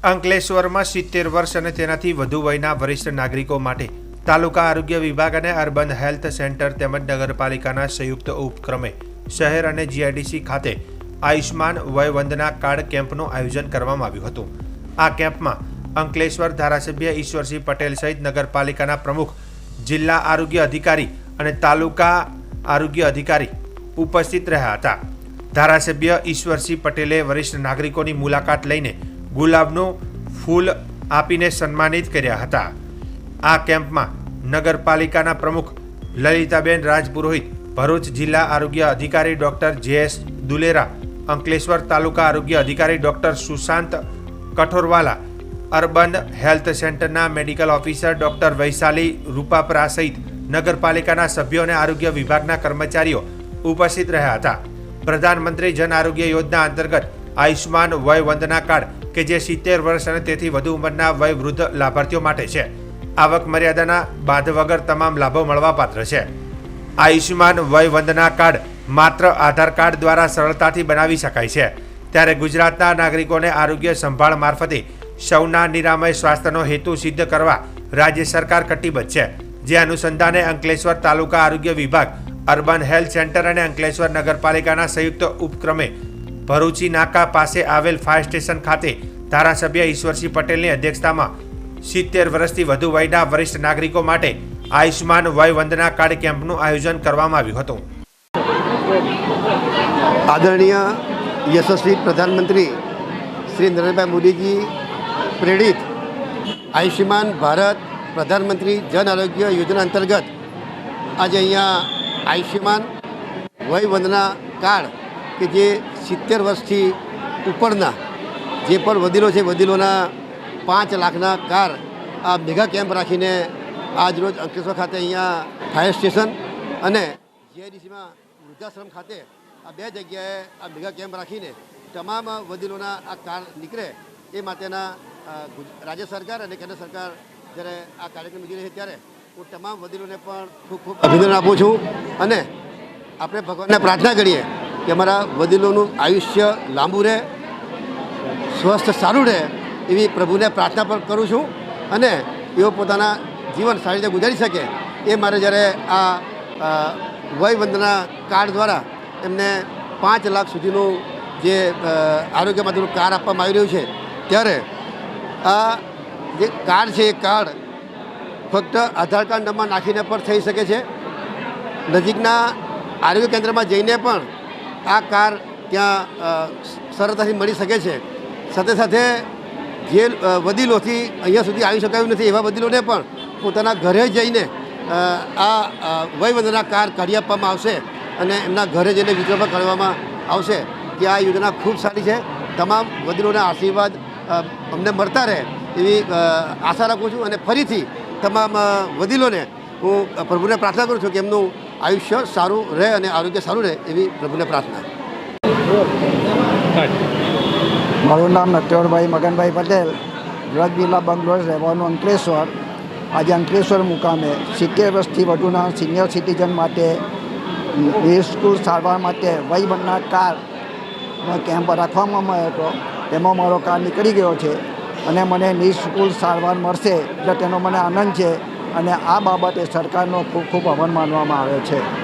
અંકલેશ્વરમાં સિત્તેર વર્ષ અને તેનાથી વધુ વયના વરિષ્ઠ નાગરિકો માટે તાલુકા આરોગ્ય વિભાગ અને અર્બન હેલ્થ સેન્ટર તેમજ નગરપાલિકાના સંયુક્ત ઉપક્રમે શહેર અને જીઆઈડીસી ખાતે આયુષ્માન વયવંદના કાર્ડ કેમ્પનું આયોજન કરવામાં આવ્યું હતું. આ કેમ્પમાં અંકલેશ્વર ધારાસભ્ય ઈશ્વરસિંહ પટેલ સહિત નગરપાલિકાના પ્રમુખ, જિલ્લા આરોગ્ય અધિકારી અને તાલુકા આરોગ્ય અધિકારી ઉપસ્થિત રહ્યા હતા. ધારાસભ્ય ઈશ્વરસિંહ પટેલે વરિષ્ઠ નાગરિકોની મુલાકાત લઈને ગુલાબનું ફૂલ આપીને સન્માનિત કર્યા હતા. આ કેમ્પમાં નગરપાલિકાના પ્રમુખ લલિતાબેન રાજપુરોહિત, ભરૂચ જિલ્લા આરોગ્ય અધિકારી ડોક્ટર જેએસ દુલેરા, અંકલેશ્વર તાલુકા આરોગ્ય અધિકારી doctor Sushant Kathorwala, urban health સેન્ટરના medical officer doctor Vaishali Rupapara સહિત નગરપાલિકાના સભ્યો અને આરોગ્ય વિભાગના કર્મચારીઓ ઉપસ્થિત રહ્યા હતા. પ્રધાનમંત્રી જન આરોગ્ય યોજના અંતર્ગત આયુષ્માન વય વંદના કાર્ડ કે જે સિત્તેર વર્ષ અને તેથી વધુ ઉંમરના વયવૃદ્ધ લાભાર્થીઓ માટે છે. આવક મર્યાદાના બાધ વગર તમામ લાભો મળવાપાત્ર છે. આયુષ્યમાન વય વંદના કાર્ડ માત્ર આધાર કાર્ડ દ્વારા સરળતાથી બનાવી શકાય છે. ત્યારે ગુજરાતના નાગરિકોને આરોગ્ય સંભાળ મારફતે સૌના નિરામય સ્વાસ્થ્યનો હેતુ સિદ્ધ કરવા રાજ્ય સરકાર કટિબદ્ધ છે. જે અનુસંધાને અંકલેશ્વર તાલુકા આરોગ્ય વિભાગ, અર્બન હેલ્થ સેન્ટર અને અંકલેશ્વર નગરપાલિકાના સંયુક્ત ઉપક્રમે ભરૂચી નાકા પાસે આવેલ ફાયર સ્ટેશન ખાતે ધારાસભ્ય ઈશ્વરસિંહ પટેલની અધ્યક્ષતામાં સિત્તેર વર્ષથી વધુ વયના વરિષ્ઠ નાગરિકો માટે આયુષ્માન વય વંદના કાર્ડ કેમ્પનું આયોજન કરવામાં આવ્યું હતું. આદરણીય યશસ્વી પ્રધાનમંત્રી શ્રી નરેન્દ્રભાઈ મોદીજી પ્રેરિત આયુષ્યમાન ભારત પ્રધાનમંત્રી જન આરોગ્ય યોજના અંતર્ગત આજે અહીંયા આયુષ્યમાન વય વંદના કાર્ડ કે જે સિત્તેર વર્ષથી ઉપરના જે પણ વડીલો છે, વડીલોના પાંચ લાખના કાર આ મેગા કેમ્પ રાખીને આજરોજ અંકલેશ્વર ખાતે અહીંયા ફાયર સ્ટેશન અને જીઆઈડીસીમાં વૃદ્ધાશ્રમ ખાતે આ બે જગ્યાએ આ મેગા કેમ્પ રાખીને તમામ વડીલોના આ કાર નીકળે એ માટેના રાજ્ય સરકાર અને કેન્દ્ર સરકાર જ્યારે આ કાર્યક્રમ યોજી રહી છે ત્યારે હું તમામ વડીલોને પણ ખૂબ ખૂબ અભિનંદન આપું છું અને આપણે ભગવાનને પ્રાર્થના કરીએ કે અમારા વડીલોનું આયુષ્ય લાંબુ રહે, સ્વસ્થ સારું રહે એવી પ્રભુને પ્રાર્થના પણ કરું છું અને એઓ પોતાના જીવન સારી રીતે ગુજારી શકે એ મારે જ્યારે આ વય વંદના કાર્ડ દ્વારા એમને પાંચ લાખ સુધીનું જે આરોગ્ય માટેનું કાર્ડ આપવામાં આવી રહ્યું છે, ત્યારે આ જે કાર્ડ છે એ કાર્ડ ફક્ત આધાર કાર્ડ નંબર નાખીને પણ થઈ શકે છે. નજીકના આરોગ્ય કેન્દ્રમાં જઈને પણ આ કાર ત્યાં સરળતાથી મળી શકે છે. સાથે સાથે જે વડીલોથી અહીંયા સુધી આવી શકાયું નથી એવા વડીલોને પણ પોતાના ઘરે જઈને આ વયવંદના કાર કાઢી આપવામાં આવશે અને એમના ઘરે જઈને વિતરણ પણ કરવામાં આવશે. કે આ યોજના ખૂબ સારી છે. તમામ વડીલોના આશીર્વાદ અમને મળતા રહે એવી આશા રાખું છું અને ફરીથી તમામ વડીલોને હું પ્રભુને પ્રાર્થના કરું છું કે એમનું આયુષ્ય સારું રહે અને આરોગ્ય સારું રહે એવી પ્રભુને પ્રાર્થના. મારું નામ નટવરભાઈ મગનભાઈ પટેલ ગુજરાત જિલ્લા બંગલોર રહેવાનું અંકલેશ્વર. આજે અંકલેશ્વર મુકામે સિત્તેર વર્ષથી વધુના સિનિયર સિટીઝન માટે નિઃશુલ્ક સારવાર માટે વય બનનાર કાર્ડનો કેમ્પ રાખવામાં આવ્યો હતો. તેમાં મારો કાર નીકળી ગયો છે અને મને નિઃશુલ્ક સારવાર મળશે એટલે તેનો મને આનંદ છે. અને આ બાબતે સરકારનો ખૂબ ખૂબ આભાર માનવામાં આવે છે.